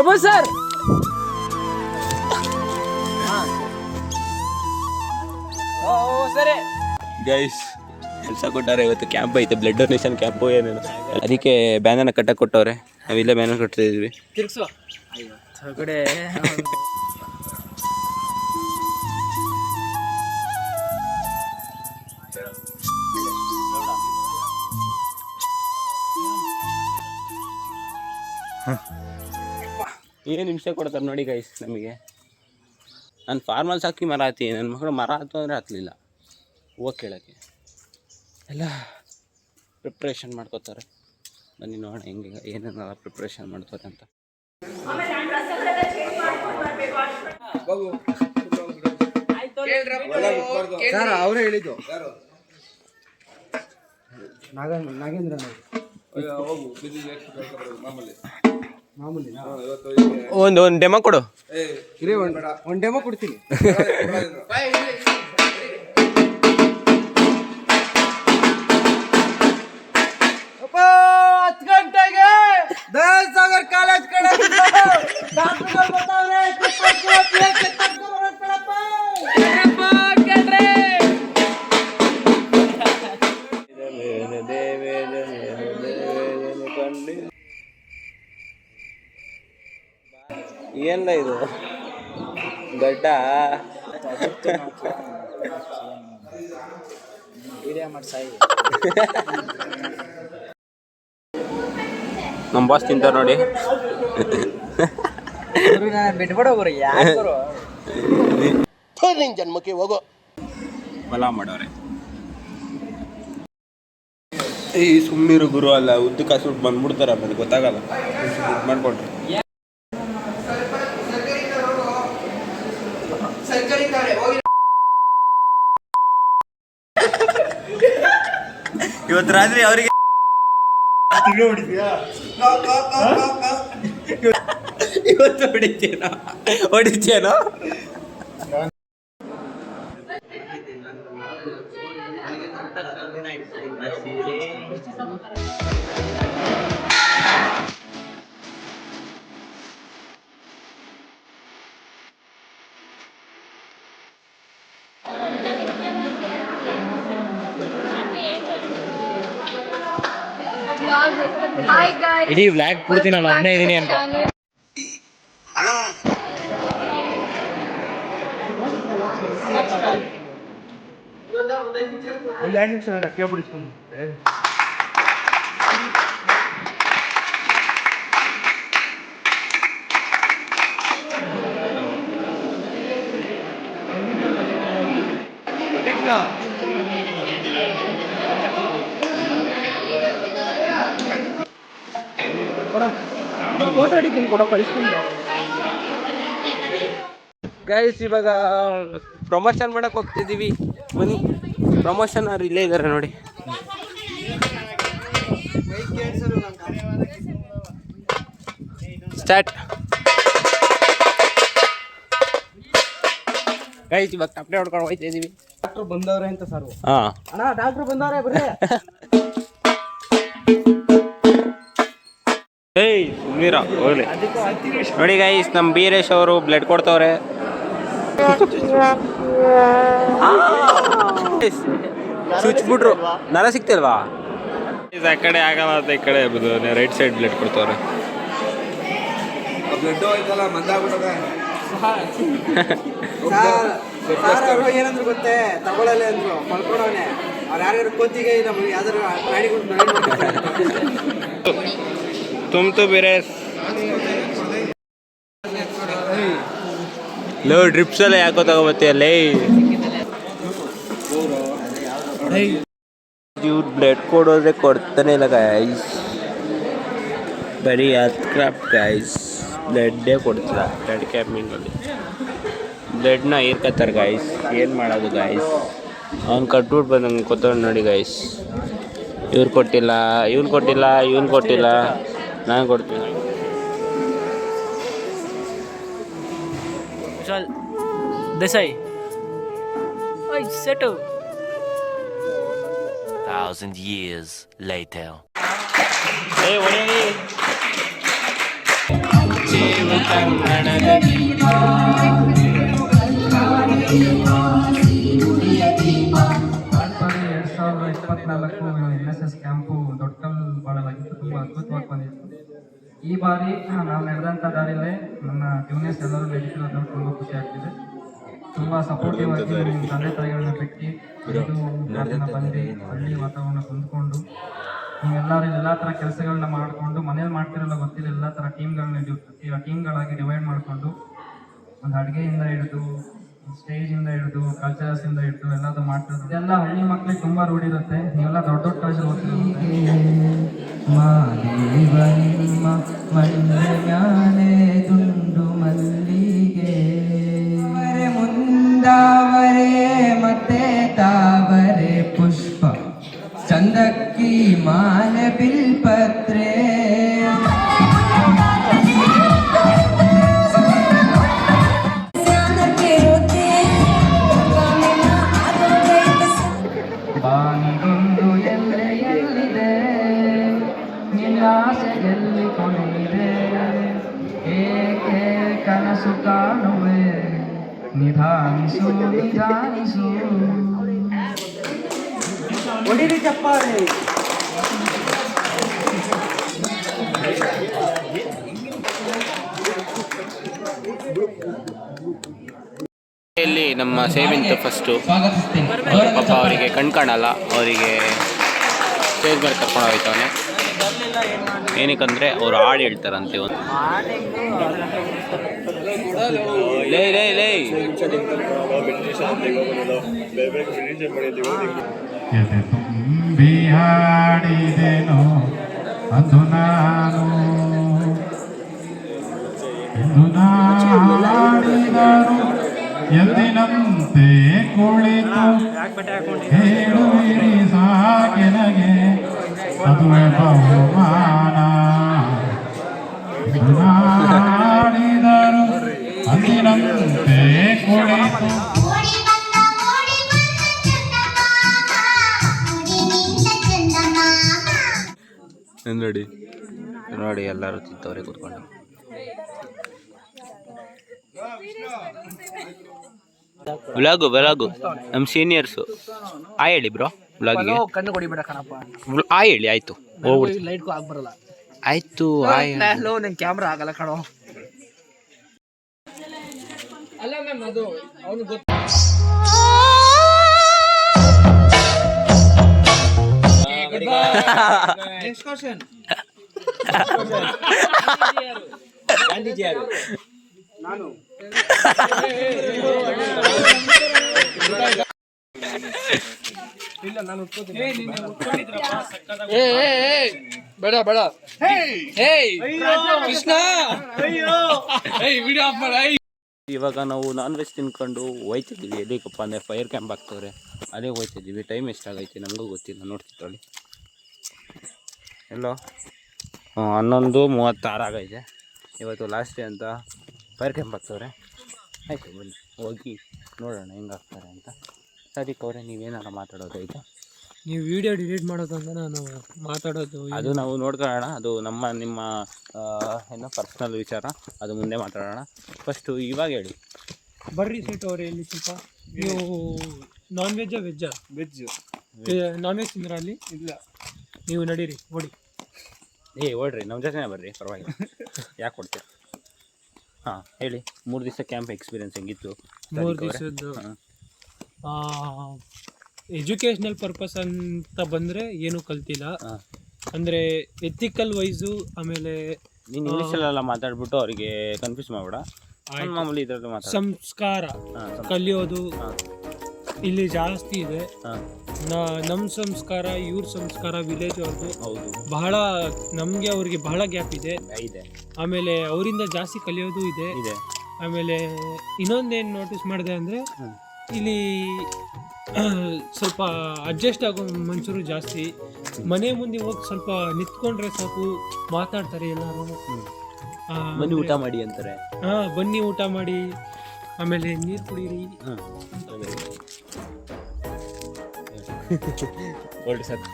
ಪ್ರಭು sir. ಸರಿ. Guys ಕೆಲಸ ಕೊಟ್ಟಾರೆ ಇವತ್ತು ಕ್ಯಾಂಪ್ ಐತೆ ಬ್ಲಡ್ ಡೊನೇಷನ್ ಕ್ಯಾಂಪು ಏನೇನು. ಅದಕ್ಕೆ ಬ್ಯಾನರ್ನ ಕಟ್ಟಕ್ಕೆ ಕೊಟ್ಟವ್ರೆ. ನಾವಿಲ್ಲೇ ಬ್ಯಾನರ್ ಕಟ್ತಾ ಇದ್ವಿ. ತಿರ್ಗ್ಸು. ಕಡೆ ಏನು ನಿಮಿಷ ಕೊಡ್ತಾರೆ ನೋಡಿ ಗೈಸ್ ನಮಗೆ. ನಾನು ಫಾರ್ಮಲ್ಸ್ ಹಾಕಿ ಮರ ಹತ್ತೀನಿ ನನ್ನ ಮಗಳು ಮರ ಹತ್ತು ಅಂದರೆ ಹತ್ತಲಿಲ್ಲ ಹೂವು ಕೇಳೋಕ್ಕೆ. ಎಲ್ಲ ಪ್ರಿಪ್ರೇಷನ್ ಮಾಡ್ಕೋತಾರೆ. ಬನ್ನಿ ನೋಡೋಣ ಹೆಂಗೆ ಏನೇನೆಲ್ಲ ಪ್ರಿಪ್ರೇಷನ್ ಮಾಡ್ತಾರೆ ಅಂತ. ಸರ್ ಅವರೇ ಹೇಳಿದ್ದು. ನಾಗೇಂದ್ರ ನಾಗೇಂದ್ರ ಮಾಮೂಲಿ. ಒಂದು ಒಂದು ಡೆಮೋ ಕೊಡು. ಒಂದು ಡೆಮೋ ಕೊಡ್ತೀನಿ. ಏನ್ಲ ಇದು? ದೊಡ್ಡ? ನಮ್ಮ ಬಾಸ್ ತಿಂತಾರ ನೋಡಿ. ಬಿಟ್ಬಿಡೋರು ಜನ್ಮಕ್ಕೆ ಹೋಗೋ ಬಲ ಮಾಡೋರೆ. ಈ ಸುಮ್ಮನಿರು ಗುರು ಅಲ್ಲ ಉದ್ದಕ್ಕೆ ಕಾಸು ಬಂದ್ಬಿಡ್ತಾರ ಆಮೇಲೆ ಗೊತ್ತಾಗಲ್ಲ. ಇದು ಮಾಡ್ಕೊಟ್ರೆ ರಾತ್ರಿ ಅವರಿಗೆ ಇವತ್ತು ಹೊಡಿತೇನೋ? ಹೊಡಿತೇನೋ? ಇಡೀ ಬ್ಲ್ಯಾಕ್ ಪೂರ್ತಿ ನಾನು ಒಬ್ಬನೇ ಇದೀನಿ ಅಂತ. ಗೈಸ್ ಇವಾಗ ಪ್ರಮೋಷನ್ ಮಾಡಕ್ ಹೋಗ್ತಿದೀವಿ ಬನ್ನಿ. ಪ್ರಮೋಷನ್ ಅವ್ರು ಇಲ್ಲೇ ಇದ್ದಾರೆ ನೋಡಿ. ಸ್ಟಾರ್ಟ್ ಗೈಸ್ ಇವಾಗ ತಪ್ಪನೆ ಹೊಡ್ಕೊಂಡು ಹೋಗ್ತಾ ಇದೀವಿ. ಡಾಕ್ಟರ್ ಬಂದವ್ರೆ ಅಂತ ಸರ್. ಹಾ. ಅಣ್ಣ ಡಾಕ್ಟರ್ ಬಂದವ್ರೆ ಬರ್ರಿ. ಹೋಗ್ಲಿ. ನೋಡಿ ಗೈಸ್ ನಮ್ಮ ಬೀರೇಶ್ ಅವರು ಬ್ಲಡ್ ಕೊಡ್ತವ್ರೆ. ಚುಚ್ಬಿಟ್ರು ನರ ಸಿಕ್ತಿಲ್ವಾ? ಆ ಕಡೆ ಆಗಲ್ಲ ಅಂತ ಈ ಕಡೆ ರೈಟ್ ಸೈಡ್ ಬ್ಲಡ್ ಕೊಡ್ತವ್ರೆ. ಬ್ಲಡ್ ಹೋಯ್ತಲ್ಲ ಮಂದಾಗ್ಬಿಟ್ಟದೆ. ಸರ್ ಅವರು ಏನಂದ್ರು ಗೊತ್ತೇ? ತಗೊಳ್ಳಲ್ಲ ಅಂದ್ರು ಮಲ್ಕೊಳವನೆ. ಅವ್ರು ಯಾರ್ಯಾರು ಕೋತಿಗೆ ನಮ್ಗೆ ಯಾವ್ದಾರು ಪ್ರಾಣಿಗಳು ತುಮ್ ಬಿರೇಸ್ ಲೋ ಡ್ರಿಪ್ಸ್ ಎಲ್ಲ ಯಾಕೋ ತಗೋಬತ್ತಿ ಅಲ್ಲೇ ಇವ್ರು ಬ್ಲಡ್ ಕೊಡೋದ್ರೆ ಕೊಡ್ತಾನೆ ಇಲ್ಲ ಗೈಸ್ ಬರೀ ಹತ್ತು ಕ್ರಾಫ್ಟ್ ಗೈಸ್ ಬ್ಲಡ್ಡೇ ಕೊಡ್ತಿಲ್ಲ ಬ್ಲಡ್ ಕ್ಯಾಂಪಿಂಗಲ್ಲಿ ಬ್ಲಡ್ನ ಹೀರ್ಕತ್ತಾರೆ ಗೈಸ್ ಏನು ಮಾಡೋದು ಗೈಸ್ ಅವ್ನು ಕಟ್ಬಿಟ್ಟು ಬಂದಂಗೆ ಕೊತ್ತವ್ರು ನೋಡಿ ಗೈಸ್ ಇವ್ರು ಕೊಟ್ಟಿಲ್ಲ ಇವ್ನು ಕೊಟ್ಟಿಲ್ಲ ಇವ್ನು ಕೊಟ್ಟಿಲ್ಲ ನಾನು ಕೊಡ್ತೀನಿ ವಿಶಾಲ್ ದೇಸಾಯಿ ಓಯ್ ಸೆಟು thousand years later. ಏ ಒಳ್ಳೆ ನೀವು ಕನ್ನಡದ ಬಾಳ್ಪಾಡಿ ಎರಡು ಸಾವಿರದ ಇಪ್ಪತ್ನಾಲ್ಕು ಎನ್ ಎಸ್ ಎಸ್ ಕ್ಯಾಂಪು ದೊಡ್ಡಕಲ್ ಮಾಡಲಾಗಿತ್ತು ತುಂಬ ಅದ್ಭುತವಾಗಿ ಬಂದಿತ್ತು. ಈ ಬಾರಿ ನಾವು ನಡೆದಂಥ ದಾರಿಯಲ್ಲೇ ನನ್ನ ಜೂನಿಯರ್ಸ್ ಎಲ್ಲರೂ ನಡೀತಿರೋದು ಅಂತ ತುಂಬ ಖುಷಿ ಆಗ್ತಿದೆ. ತುಂಬ ಸಪೋರ್ಟಿವ್ ಆಗಿ ನಿಮ್ಮ ತಂದೆ ತಾಯಿಗಳನ್ನ ಬಿಟ್ಟು ಮಾತಿನ ಬಂದು ಹಳ್ಳಿ ವಾತಾವರಣ ಹೊಂದ್ಕೊಂಡು ನೀವೆಲ್ಲರೂ ಎಲ್ಲ ಥರ ಕೆಲಸಗಳನ್ನ ಮಾಡಿಕೊಂಡು ಮನೇಲಿ ಮಾಡ್ತಿರಲ್ಲ ಗೊತ್ತಿಲ್ಲ ಎಲ್ಲ ಥರ ಟೀಮ್ಗಳನ್ನ ಟೀಮ್ಗಳಾಗಿ ಡಿವೈಡ್ ಮಾಡಿಕೊಂಡು ಒಂದು ಅಡುಗೆಯಿಂದ ಹಿಡಿದು ಸ್ಟೇಜಿಂದ ಹಿಡಿದು ಕಲ್ಚರ್ಸ್ ಇಂದ ಹಿಡಿದು ಎಲ್ಲದು ಮಾಡ್ತಾರೆ ಇದೆಲ್ಲ ಹಳ್ಳಿ ಮಕ್ಳಿಗೆ ತುಂಬಾ ರೂಢಿರುತ್ತೆ ನೀವೆಲ್ಲ ದೊಡ್ಡ ದೊಡ್ಡ ಕಾಲೇಜಲ್ಲಿ ಓದ್ತೀವಿ ಮಲ್ಲಿಗೆ. ಮುಂದಾವರೆ ಇಲ್ಲಿ ನಮ್ಮ ಸೇವಿಂತ್ ಫಸ್ಟು ಪಾಪ ಅವರಿಗೆ ಕಣ್ ಕಾಣಲ್ಲ. ಅವರಿಗೆ ಸ್ಟೇಜ್ ಮೇಲೆ ಕರ್ಕೊಂಡು ಹೋಗ್ತಾವನೆ ಏನಕ್ಕಂದ್ರೆ ಅವ್ರು ಹಾಡು ಹೇಳ್ತಾರಂತೆ ಒಂದು. ಲೇ ಲೇ ಲೇ. ತುಂಬಿ ಹಾಡಿದೆನು ಅಂದು ನಾನು. ಇಂದು ನಾಡಿದನು ಎಂದಿನಂತೆ ಕುಳಿತು ಹೇಳುವಿರಿ ಸಾಕೆನಗೆ ಅದುವೆ ಬಹುಮಾನ. ನೋಡಿ ನೋಡಿ ಎಲ್ಲರೂ ತಿಂತವ್ರೆ ಕೂತ್ಕೊಂಡು. ಬ್ಲಾಗು ಬ್ಲಾಗು ನಮ್ಮ ಸೀನಿಯರ್ಸು ಆ ಹೇಳಿ ಬ್ರೋ ಬ್ಲಾಗಿಗೆ ಕಣ್ಣು ಕೊಡಿಬೇಡ ಕಣಪ್ಪ. ಆ ಹೇಳಿ ಆಯ್ತು. ಹೋಗ್ಬಿಡ್ತೀನಿ ಲೈಟ್ಗೂ ಆಗ್ಬರಲ್ಲ ಆಯ್ತು ಆಯ್ ಹಲೋ ನಂಗೆ ಕ್ಯಾಮ್ರಾ ಆಗಲ್ಲ ಕಣೋ. ಅಲ್ಲ ಮ್ಯಾಮ್ ಅದು ಅವನು ಗೊತ್ತು. ನೆಕ್ಸ್ಟ್ ಕ್ವಶನ್ ನಾನು ಬೇಡ ಬೇಡ. ಕೃಷ್ಣ! ವಿಡಿಯೋ ಆಫ್ ಮಾಡಿ ಇವಾಗ ನಾವು ನಾನ್ ವೆಜ್ ತಿನ್ಕೊಂಡು ಹೋಯ್ತಿದ್ದೀವಿ. ಎಲ್ಲಿಗಪ್ಪ ಅಂದರೆ ಫೈರ್ ಕ್ಯಾಂಪ್ ಆಗ್ತವ್ರೆ. ಅದೇ ಹೋಯ್ತಿದ್ದೀವಿ. ಟೈಮ್ ಎಷ್ಟಾಗೈತೆ ನಮಗೂ ಗೊತ್ತಿಲ್ಲ. ನೋಡ್ತಿದ್ದಾಳಿ ಎಲ್ಲೋ ಹನ್ನೊಂದು ಮೂವತ್ತಾರು ಆಗೈತೆ. ಇವತ್ತು ಲಾಸ್ಟ್ ಡೇ ಅಂತ ಫೈರ್ ಕ್ಯಾಂಪ್ ಹಾಕ್ತವ್ರೆ ಆಯಿತು ಬನ್ನಿ. ಹೋಗಿ ನೋಡೋಣ ಹೆಂಗೆ ಹಾಕ್ತಾರೆ ಅಂತ. ಸರಿ ಅವರೇ ನೀವೇನಾರ ಮಾತಾಡೋದೈತೆ ನೀವು ವಿಡಿಯೋ ಡಿಲೀಟ್ ಮಾಡೋದಂತ ನಾನು ಮಾತಾಡೋದು ಅದು ನಾವು ನೋಡ್ಕೊಳ್ಳೋಣ. ಅದು ನಮ್ಮ ನಿಮ್ಮ ಏನು ಏನೋ ಪರ್ಸ್ನಲ್ ವಿಚಾರ. ಅದು ಮುಂದೆ ಮಾತಾಡೋಣ. ಫಸ್ಟು ಇವಾಗ ಹೇಳಿ. ಬರ್ರಿ ಸೀಟ್ ಅವ್ರೆ ಇಲ್ಲಿ ಸ್ವಲ್ಪ. ನೀವು ನಾನ್ ವೆಜ್ಜಾ ವೆಜ್ಜಾ ವೆಜ್ ನಾನ್ ವೆಜ್ ತಿಂದ್ರ ಅಲ್ಲಿ? ಇಲ್ಲ. ನೀವು ನಡೀರಿ ಓಡಿ. ಏ ಓಡ್ರಿ ನಮ್ಮ ಜೊತೆನೇ ಬರ್ರಿ ಪರವಾಗಿಲ್ಲ. ಯಾಕೆ ಕೊಡ್ತೀರ ಹಾಂ ಹೇಳಿ ಮೂರು ದಿವಸ ಕ್ಯಾಂಪ್ ಎಕ್ಸ್ಪೀರಿಯನ್ಸ್ ಹೆಂಗಿತ್ತು? ಮೂರು? ದಿವಸದ್ದು? ಎಜುಕೇಷ್ನಲ್ ಎಜುಕೇಶ್ನಲ್ ಪರ್ಪಸ್ ಅಂತ ಬಂದರೆ ಏನೂ ಕಲ್ತಿಲ್ಲ. ಅಂದರೆ ಎಥಿಕಲ್ ವೈಸು ಆಮೇಲೆ ನೀನು ಇಂಗ್ಲೀಷಲ್ಲೆಲ್ಲ ಮಾತಾಡ್ಬಿಟ್ಟು ಅವರಿಗೆ ಕನ್ಫ್ಯೂಸ್ ಮಾಡಬೇಡ. ಮಾಮೂಲಿ ಇದ್ರದ್ದು ಸಂಸ್ಕಾರ ಕಲಿಯೋದು ಇಲ್ಲಿ ಜಾಸ್ತಿ ಇದೆ. ನಮ್ಮ ಸಂಸ್ಕಾರ ಇವ್ರ ಸಂಸ್ಕಾರ ವಿಲೇಜ್ ಅವ್ರದ್ದು ಹೌದು. ಬಹಳ ನಮಗೆ ಅವ್ರಿಗೆ ಬಹಳ ಗ್ಯಾಪ್ ಇದೆ. ಇದೆ. ಆಮೇಲೆ ಅವರಿಂದ ಜಾಸ್ತಿ ಕಲಿಯೋದು ಇದೆ. ಇದೆ. ಆಮೇಲೆ ಇನ್ನೊಂದೇನು ನೋಟಿಸ್ ಮಾಡಿದೆ ಅಂದರೆ ಇಲ್ಲಿ ಸ್ವಲ್ಪ ಅಡ್ಜಸ್ಟ್ ಆಗೋ ಮನುಷ್ಯರು ಜಾಸ್ತಿ. ಮನೆ ಮುಂದೆ ಹೋಗಿ ಸ್ವಲ್ಪ ನಿಂತ್ಕೊಂಡ್ರೆ ಸಾಕು ಮಾತಾಡ್ತಾರೆ ಎಲ್ಲರೂ. ಆ, ಬನ್ನಿ ಊಟ ಮಾಡಿ ಅಂತಾರೆ. ಹಾಂ ಬನ್ನಿ ಊಟ ಮಾಡಿ. ಆಮೇಲೆ ನೀರು ಕುಡೀರಿ. ಹಾಂ ಒಳ್ಳೆ ಸಾಕು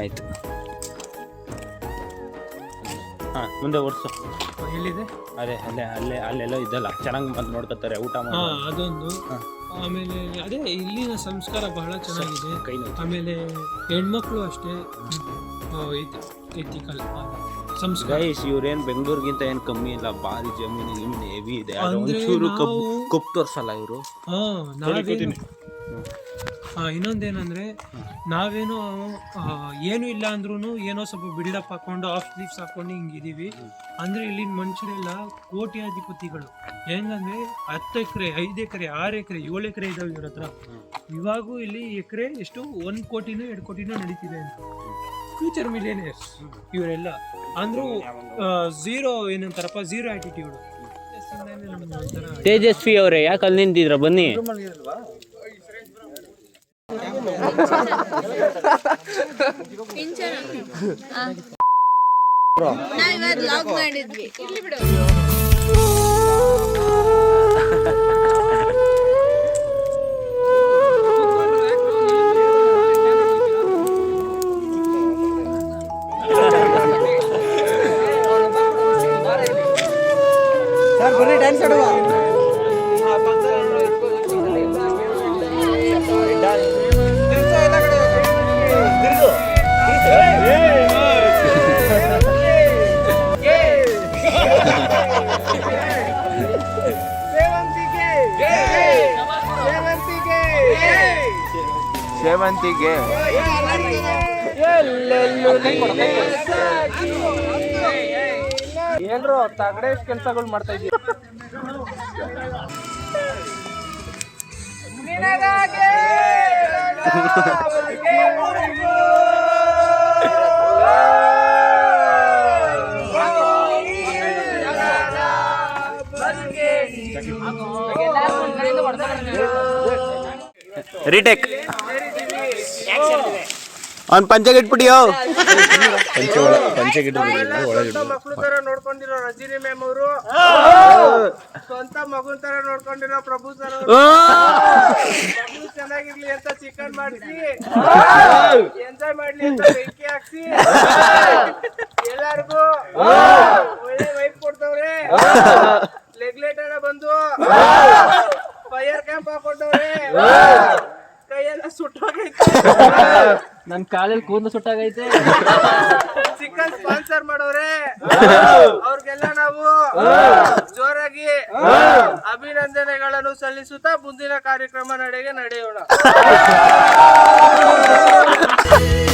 ಆಯಿತು. ಹಾಂ ಮುಂದೆ ಓಡಿಸು. ಎಲ್ಲಿದೆ? ಅದೇ ಅಲ್ಲೇ ಅಲ್ಲೇ ಅಲ್ಲೆಲ್ಲ ಇದೆಲ್ಲ. ಚೆನ್ನಾಗಿ ಬಂದು ನೋಡ್ಕೊತಾರೆ ಊಟ ಹಾ ಮಾಡಿ ಅದೊಂದು ಆಮೇಲೆ ಅದೇ ಇಲ್ಲಿನ ಸಂಸ್ಕಾರ ಬಹಳ ಚೆನ್ನಾಗಿದೆ. ಕೈ. ಆಮೇಲೆ ಹೆಣ್ಮಕ್ಳು ಅಷ್ಟೇ. ಎಥಿಕಲ್ ಸಂಸ್ಕಾರ. ಇವ್ರೇನ್ ಬೆಂಗಳೂರಿಗಿಂತ ಏನ್ ಕಮ್ಮಿ ಇಲ್ಲ. ಭಾರಿ ಜಮೀನು ಇನ್ನು ಹೆವಿ ಇದೆ. ಒಂಚೂರು ಕಬ್ಬು ಕಪ್ಪು ತೋರ್ಸಲ್ಲ ಇವರು? ಹಾ ಇನ್ನೊಂದೇನಂದ್ರೆ ನಾವೇನೋ ಏನು ಇಲ್ಲ ಅಂದ್ರೂ ಏನೋ ಸ್ವಲ್ಪ ಬಿಲ್ಡಪ್ ಹಾಕೊಂಡು ಆಫ್ ಸ್ಲೀವ್ಸ್ ಹಾಕೊಂಡು ಹಿಂಗಿದೀವಿ ಅಂದ್ರೆ ಇಲ್ಲಿನ ಮನುಷ್ಯರೆಲ್ಲ ಕೋಟ್ಯಾಧಿಪತಿಗಳು. ಹೆಂಗಂದ್ರೆ ಹತ್ತು ಎಕರೆ ಐದು ಎಕರೆ ಆರು ಎಕರೆ ಏಳು ಎಕರೆ ಇದಾವೆ ಇವ್ರ ಹತ್ರ. ಇವಾಗೂ ಇಲ್ಲಿ ಎಕರೆ ಎಷ್ಟು? ಒಂದು ಕೋಟಿನೂ ಎರಡು ಕೋಟಿನೂ ನಡೀತಿದೆ ಅಂತ. ಫ್ಯೂಚರ್ ಮಿಲಿಯನೇರ್ಸ್ ಇವರೆಲ್ಲ. ಅಂದ್ರೂ ಝೀರೋ ಏನಂತಾರಪ್ಪ? ಝೀರೋ ಆಟಿಟ್ಯೂಡ್ ತೇಜಸ್ವಿ ಅವರೇ ಯಾಕೆ ಅಲ್ಲಿ ನಿಂತಿದ್ರ ಬನ್ನಿ. ಲಾಗ್ ಮಾಡಿದ್ವಿ ಸರ್ ಬನ್ನಿ ಡ್ಯಾನ್ಸ್ ಆಡುವ ಸೇವಂತಿಗೆ ಏನ್ರು ತಗಡೆ ಕೆಲಸಗಳು ಮಾಡ್ತಾ ಇದ್ದೀವಿ ರೀಟೇಕ್. ಅವ್ನ್ ಪಂಚೆ ಇಟ್ಬಿಟ್ಟಿಯೋ? ಪಂಚೆ ಒಳ ಪಂಚೆ ಒಳಗಿಟ್ಟು ಮಕ್ಳು ತರ ನೋಡ್ಕೊಂಡಿರೋ ರಜಿನಿ ಮ್ಯಾಮ್ ಅವರು. ಸ್ವಂತ ಮಗುನ್ ತರ ನೋಡ್ಕೊಂಡಿರೋ ಪ್ರಭು ಸರ್ ಪ್ರಭು ಚೆನ್ನಾಗಿರ್ಲಿ ಅಂತ ಚಿಕನ್ ಮಾಡಿಸಿ. ಎಂಜಾಯ್ ಮಾಡ್ಲಿ ಅಂತ ಬೆಂಕಿ ಹಾಕ್ಸಿ. ಎಲ್ಲಾರ್ಗು ಒಳ್ಳೆ ವೈಪ್ ಕೊಡ್ತವ್ರೆ. ಲೆಗ್ಲೇಟ್ ಅನ್ನ ಬಂದು. ಫೈರ್ ಕ್ಯಾಂಪ್ ಹಾಕೊಟ್ಟವ್ರೆ ಕೈಯೆಲ್ಲ ಸುಟ್ಟೋಗೈತೆ. ನನ್ ಕಾಲಲ್ಲಿ ಕೂದಲು ಸುಟ್ಟಾಗೈತೆ. ಚಿಕನ್ ಸ್ಪಾನ್ಸರ್ ಮಾಡೋರೆ. ಅವ್ರಿಗೆಲ್ಲ ನಾವು ಜೋರಾಗಿ ಅಭಿನಂದನೆಗಳನ್ನು ಸಲ್ಲಿಸುತ್ತಾ ಮುಂದಿನ ಕಾರ್ಯಕ್ರಮ ನಡೆಗೆ ನಡೆಯೋಣ.